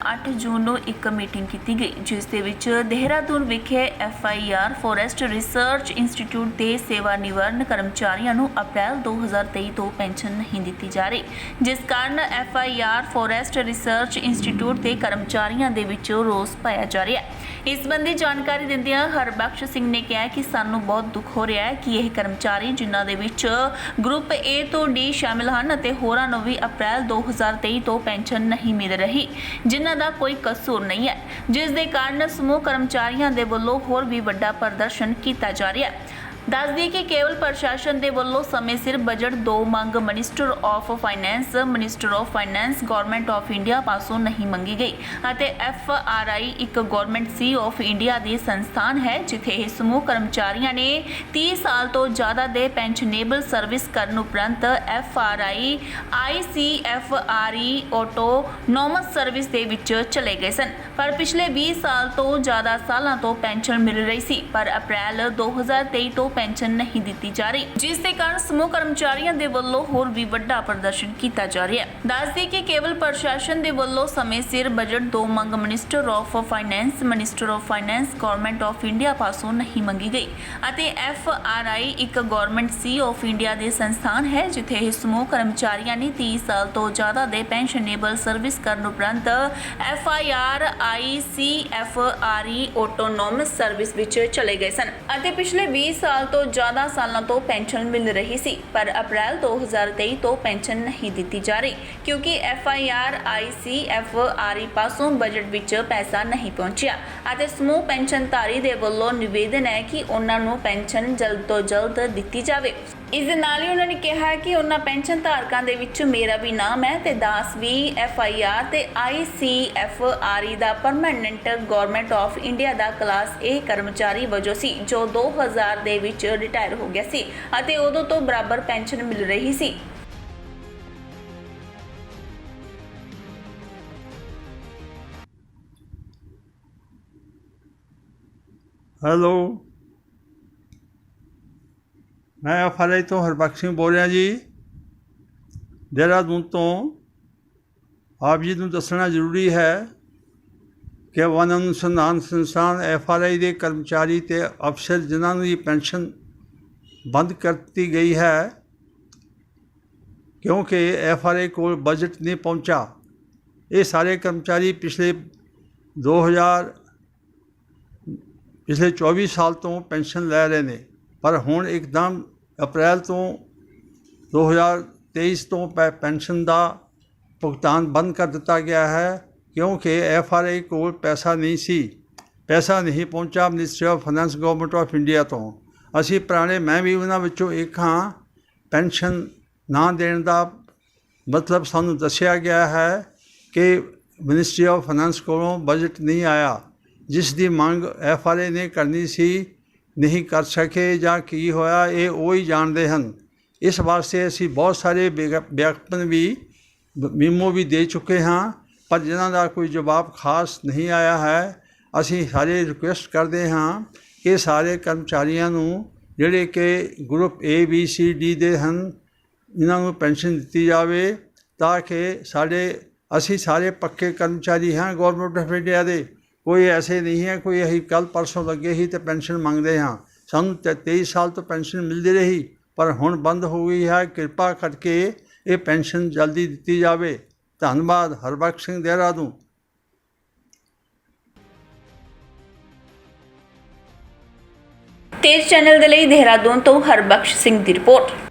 8 ਜੂਨ ਨੂੰ ਇੱਕ ਮੀਟਿੰਗ ਕੀਤੀ ਗਈ, ਜਿਸ ਦੇ ਵਿੱਚ ਦੇਹਰਾਦੂਨ ਵਿਖੇ ਐਫਆਈਆਰ ਫੋਰੈਸਟ ਰਿਸਰਚ ਇੰਸਟੀਚਿਊਟ ਦੇ ਸੇਵਾ ਨਿਵਰਨ ਕਰਮਚਾਰੀਆਂ ਨੂੰ ਅਪ੍ਰੈਲ 2023 ਤੋਂ ਪੈਨਸ਼ਨ ਨਹੀਂ ਦਿੱਤੀ ਜਾ ਰਹੀ, ਜਿਸ ਕਾਰਨ ਐਫਆਈਆਰ ਫੋਰੈਸਟ ਰਿਸਰਚ ਇੰਸਟੀਚਿਊਟ ਦੇ ਕਰਮਚਾਰੀਆਂ ਦੇ ਵਿੱਚ ਰੋਸ ਪਾਇਆ ਜਾ ਰਿਹਾ ਹੈ। ਇਸ ਸੰਬੰਧੀ ਜਾਣਕਾਰੀ ਦਿੰਦਿਆਂ ਹਰਬਖਸ਼ ਸਿੰਘ ਨੇ ਕਿਹਾ ਕਿ ਸਾਨੂੰ ਬਹੁਤ ਦੁੱਖ ਹੋ ਰਿਹਾ ਹੈ ਕਿ ਇਹ ਕਰਮਚਾਰੀ ਜਿਨ੍ਹਾਂ ਦੇ ਵਿੱਚ ਗਰੁੱਪ A ਤੋਂ D ਸ਼ਾਮਿਲ ਹਨ ਅਤੇ ਹੋਰਾਂ ਨੂੰ ਵੀ ਅਪ੍ਰੈਲ 2023 ਤੋਂ ਪੈਨਸ਼ਨ ਨਹੀਂ ਮਿਲ ਰਹੀ, ਜਿਨ੍ਹਾਂ ਦਾ ਕੋਈ ਕਸੂਰ ਨਹੀਂ ਹੈ। ਜਿਸ ਦੇ ਕਾਰਨ ਸਮੂਹ ਕਰਮਚਾਰੀਆਂ ਦੇ ਵੱਲੋਂ ਹੋਰ ਵੀ ਵੱਡਾ ਪ੍ਰਦਰਸ਼ਨ ਕੀਤਾ ਜਾ ਰਿਹਾ ਹੈ। ਦੱਸ ਦਈਏ ਕਿ ਕੇਵਲ ਪ੍ਰਸ਼ਾਸਨ ਦੇ ਵੱਲੋਂ ਸਮੇਂ ਸਿਰ ਬਜਟ ਦੋ ਮੰਗ minister of finance minister of finance government of India ਪਾਸੋਂ ਨਹੀਂ ਮੰਗੀ ਗਈ ਅਤੇ ਐਫ ਆਰ ਆਈ ਇੱਕ ਗਵਰਨਮੈਂਟ ਸੀ ਆਫ ਇੰਡੀਆ ਦੀ ਸੰਸਥਾਨ ਹੈ, ਜਿੱਥੇ ਇਹ ਸਮੂਹ ਕਰਮਚਾਰੀਆਂ ਨੇ 30 ਸਾਲ ਤੋਂ ਜ਼ਿਆਦਾ ਦੇ ਪੈਨਸ਼ਨੇਬਲ ਸਰਵਿਸ ਕਰਨ ਉਪਰੰਤ F R I I C F R E autonomous service ਦੇ ਵਿੱਚ ਚਲੇ ਗਏ ਸਨ। ਪਰ ਪਿਛਲੇ 20 ਸਾਲ ਤੋਂ ਜ਼ਿਆਦਾ ਸਾਲਾਂ ਤੋਂ ਪੈਨਸ਼ਨ ਮਿਲ ਰਹੀ ਸੀ, ਪਰ ਅਪ੍ਰੈਲ 2023 ਤੋਂ ਪੈਨਸ਼ਨ ਨਹੀਂ ਦਿੱਤੀ ਜਾ ਰਹੀ, ਜਿਸ ਦੇ ਕਾਰਨ ਸਮੂਹ ਕਰਮਚਾਰੀਆਂ ਦੇ ਵੱਲੋਂ ਹੋਰ ਵੀ ਵੱਡਾ ਪ੍ਰਦਰਸ਼ਨ ਕੀਤਾ ਜਾ ਰਿਹਾ ਹੈ। ਦੱਸਦੀ ਕਿ ਕੇਵਲ ਪ੍ਰਸ਼ਾਸਨ ਦੇ ਵੱਲੋਂ ਸਮੇਂ ਸਿਰ ਬਜਟ ਦੋ ਮੰਗ minister of finance minister of finance government of India ਪਾਸੋਂ ਨਹੀਂ ਮੰਗੀ ਗਈ ਅਤੇ ਐਫ ਆਰ ਆਈ ਇੱਕ ਗਵਰਨਮੈਂਟ ਸੀ ਆਫ ਇੰਡੀਆ ਦੇ ਸੰਸਥਾਨ ਹੈ, ਜਿੱਥੇ ਇਹ ਸਮੂਹ ਕਰਮਚਾਰੀਆਂ ਨੇ 30 ਸਾਲ ਤੋਂ ਜ਼ਿਆਦਾ ਦੇ ਪੈਨਸ਼ਨੇਬਲ ਸਰਵਿਸ ਕਰਨ ਉਪਰੰਤ F I R I C F R E autonomous service ਵਿੱਚ ਚਲੇ ਗਏ ਸਨ ਅਤੇ ਪਿਛਲੇ 20 ਸਾਲ ਤੋਂ ਜ਼ਿਆਦਾ ਸਾਲਾਂ ਤੋਂ ਪੈਨਸ਼ਨ ਮਿਲ ਰਹੀ ਸੀ, ਪਰ ਅਪ੍ਰੈਲ 2023 ਤੋਂ ਪੈਨਸ਼ਨ ਨਹੀਂ ਦਿੱਤੀ ਜਾ ਰਹੀ, ਕਿਉਂਕਿ F I R, I C F R E ਪਾਸੋਂ ਬਜਟ ਵਿੱਚ ਪੈਸਾ ਨਹੀਂ ਪਹੁੰਚਿਆ ਅਤੇ ਸਮੂਹ ਪੈਨਸ਼ਨਧਾਰੀ ਦੇ ਵੱਲੋਂ ਨਿਵੇਦਨ ਹੈ ਕਿ ਉਹਨਾਂ ਨੂੰ ਪੈਨਸ਼ਨ ਜਲਦ ਤੋਂ ਜਲਦ ਦਿੱਤੀ ਜਾਵੇ। ਇਸ ਦੇ ਨਾਲ ਹੀ ਉਹਨਾਂ ਨੇ ਕਿਹਾ ਕਿ ਉਹਨਾਂ ਪੈਨਸ਼ਨ ਧਾਰਕਾਂ ਦੇ ਵਿੱਚ ਮੇਰਾ ਵੀ ਨਾਮ ਹੈ ਤੇ ਦਾਸ ਵੀ ਐਫ ਆਈ ਆਰ ਤੇ I C F R E the permanent government of India ਦਾ ਕਲਾਸ A ਕਰਮਚਾਰੀ ਵਜੋਂ ਸੀ, ਜੋ 2000 ਦੇ ਵਿੱਚ ਰਿਟਾਇਰ ਹੋ ਗਿਆ ਸੀ ਅਤੇ ਉਦੋਂ ਤੋਂ ਬਰਾਬਰ ਪੈਨਸ਼ਨ ਮਿਲ ਰਹੀ ਸੀ। ਹੈਲੋ ਮੈਂ ਐਫਆਰਆਈ ਤੋਂ ਹਰਬਖਸ਼ ਸਿੰਘ ਬੋਲ ਰਿਹਾ ਜੀ। ਦੇਹਰਾਦੂਨ ਤੋਂ ਆਪ ਜੀ ਨੂੰ ਦੱਸਣਾ ਜ਼ਰੂਰੀ ਹੈ ਕਿ ਵਨ ਅਨੁਸੰਧਾਨ ਸੰਸਥਾਨ ਐਫਆਰਆਈ ਦੇ ਕਰਮਚਾਰੀ ਤੇ ਅਫਸਰ ਜਿਨ੍ਹਾਂ ਨੂੰ ਇਹ ਪੈਨਸ਼ਨ ਬੰਦ ਕਰ ਦਿੱਤੀ ਗਈ ਹੈ, ਕਿਉਂਕਿ ਐਫਆਰਆਈ ਕੋਲ ਬਜਟ ਨਹੀਂ ਪਹੁੰਚਾ। ਇਹ ਸਾਰੇ ਕਰਮਚਾਰੀ ਪਿਛਲੇ 2000 ਪਿਛਲੇ 24 ਸਾਲ ਤੋਂ ਪੈਨਸ਼ਨ ਲੈ ਰਹੇ ਨੇ। ਪਰ ਹੁਣ ਇੱਕਦਮ ਅਪ੍ਰੈਲ ਤੋਂ 2023 ਤੋਂ ਪੈ- ਪੈਨਸ਼ਨ ਦਾ ਭੁਗਤਾਨ ਬੰਦ ਕਰ ਦਿੱਤਾ ਗਿਆ ਹੈ, ਕਿਉਂਕਿ ਐਫ ਆਰ ਆਈ ਕੋਲ ਪੈਸਾ ਨਹੀਂ ਸੀ। ਪੈਸਾ ਨਹੀਂ ਪਹੁੰਚਾ ministry of finance, government of India ਤੋਂ। ਅਸੀਂ ਪੁਰਾਣੇ, ਮੈਂ ਵੀ ਉਹਨਾਂ ਵਿੱਚੋਂ ਇੱਕ ਹਾਂ। ਪੈਨਸ਼ਨ ਨਾ ਦੇਣ ਦਾ ਮਤਲਬ ਸਾਨੂੰ ਦੱਸਿਆ ਗਿਆ ਹੈ ਕਿ ਮਿਨਿਸਟਰੀ ਆਫ ਫਾਈਨੈਂਸ ਕੋਲੋਂ ਬਜਟ ਨਹੀਂ ਆਇਆ। ਜਿਸ ਦੀ ਮੰਗ ਐਫ ਆਰ ਏ ਨੇ ਕਰਨੀ ਸੀ ਨਹੀਂ ਕਰ ਸਕੇ ਜਾਂ ਕੀ ਹੋਇਆ, ਇਹ ਉਹ ਹੀ ਜਾਣਦੇ ਹਨ। ਇਸ ਵਾਸਤੇ ਅਸੀਂ ਬਹੁਤ ਸਾਰੇ ਵਿਗ- ਵਿਗਿਆਪਨ ਵੀ, ਮੀਮੋ ਵੀ ਦੇ ਚੁੱਕੇ ਹਾਂ, ਪਰ ਜਿਨ੍ਹਾਂ ਦਾ ਕੋਈ ਜਵਾਬ ਖਾਸ ਨਹੀਂ ਆਇਆ ਹੈ, ਅਸੀਂ ਸਾਰੇ ਰਿਕੁਐਸਟ ਕਰਦੇ ਹਾਂ ਕਿ ਸਾਰੇ ਕਰਮਚਾਰੀਆਂ ਨੂੰ ਜਿਹੜੇ ਕਿ group A, B, C, D ਦੇ ਹਨ, ਇਹਨਾਂ ਨੂੰ ਪੈਨਸ਼ਨ ਦਿੱਤੀ ਜਾਵੇ ਤਾਂ ਕਿ ਸਾਡੇ, ਅਸੀਂ ਸਾਰੇ ਪੱਕੇ ਕਰਮਚਾਰੀ ਹਾਂ ਗਵਰਨਮੈਂਟ ਆਫ ਇੰਡੀਆ ਦੇ। ਕੋਈ ਐਸੇ ਨਹੀਂ ਹੈ, ਕੋਈ ਅਸੀਂ ਕੱਲ ਪਰਸੋਂ ਲੱਗੇ ਹੀ ਤੇ ਪੈਨਸ਼ਨ ਮੰਗਦੇ ਹਾਂ। ਸਾਨੂੰ ਤੇ 23 ਸਾਲ ਤੋਂ ਪੈਨਸ਼ਨ ਮਿਲਦੀ ਰਹੀ, ਪਰ ਹੁਣ ਬੰਦ ਹੋ ਗਈ ਹੈ। ਕਿਰਪਾ ਕਰਕੇ ਇਹ ਪੈਨਸ਼ਨ ਜਲਦੀ ਦਿੱਤੀ ਜਾਵੇ। ਧੰਨਵਾਦ, ਹਰਬਖਸ਼ ਸਿੰਘ ਦੇਹਰਾਦੂਨ ਤੇਜ ਚੈਨਲ ਦੇ ਲਈ ਦੇਹਰਾਦੂਨ ਤੋਂ ਹਰਬਖਸ਼ ਸਿੰਘ ਦੀ ਰਿਪੋਰਟ।